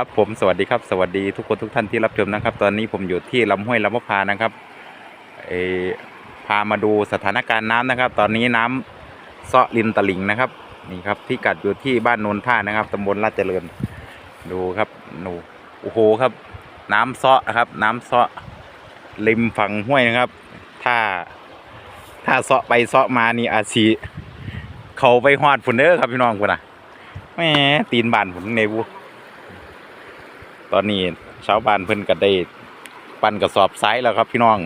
ครับผมสวัสดีครับสวัสดีทุกคนทุกท่านที่รับชมนะครับ ตอนนี้ผมอยู่ที่ลำห้วยลำมะพานะครับเอพามาดูสถานการณ์น้ำนะครับ ตอนนี้น้ำเซาะริมตลิ่งนะครับนี่ครับที่กัดอยู่ที่บ้านโนนท่านะครับตำบลลาดเจริญ ดูครับดูโอ้โหครับ น้ำเซาะนะครับ น้ำเซาะริมฝั่งห้วยนะครับ ถ้าถ้าเซาะไปเซาะมานี่อาชีเขาไปฮอดฝุ่นเด้อครับพี่น้องพุ่นน่ะแหมตีนบานฝุ่นในบู ตอนนี้ชาวบ้านเพิ่นก็ได้ปั้นกระสอบทรายแล้วครับ พี่น้อง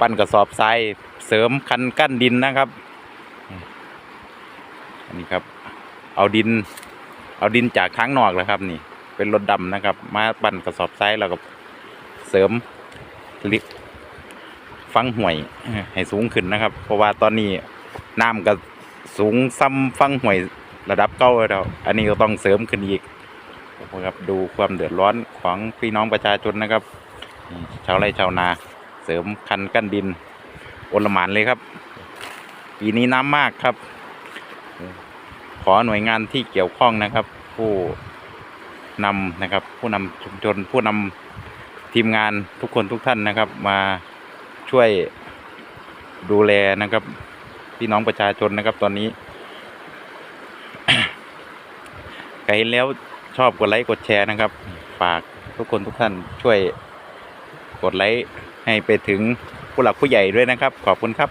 ปั้นกระสอบทรายเสริมคันกั้นดินนะครับอันนี้ครับ เอาดิน เอาดินจากข้างนอกแล้วครับ นี่ เป็นรถดำนะครับ มาปั้นกระสอบทรายแล้วก็เสริมลิฟังห่วยให้สูงขึ้นนะครับ เพราะว่าตอนนี้น้ำก็สูงซ้ำฟังห่วยระดับเก้าแล้ว อันนี้ก็ต้องเสริมขึ้นอีก ครับดูความเดือดร้อนของพี่น้องประชาชนนะครับชาวไร่ชาวนาเสริมคันกั้นดินโอลหมานเลยครับ ปีนี้น้ำมากครับ ขอหน่วยงานที่เกี่ยวข้องนะครับ ผู้นำนะครับ ผู้นำชุมชนผู้นำทีมงานทุกคนทุกท่านนะครับ มาช่วยดูแลนะครับพี่น้องประชาชนนะครับตอนนี้ใครเห็นแล้ว ชอบกดไลค์กดแชร์นะครับ ฝากทุกคนทุกท่านช่วยกดไลค์ให้ไปถึงผู้หลักผู้ใหญ่ด้วยนะครับ ขอบคุณครับ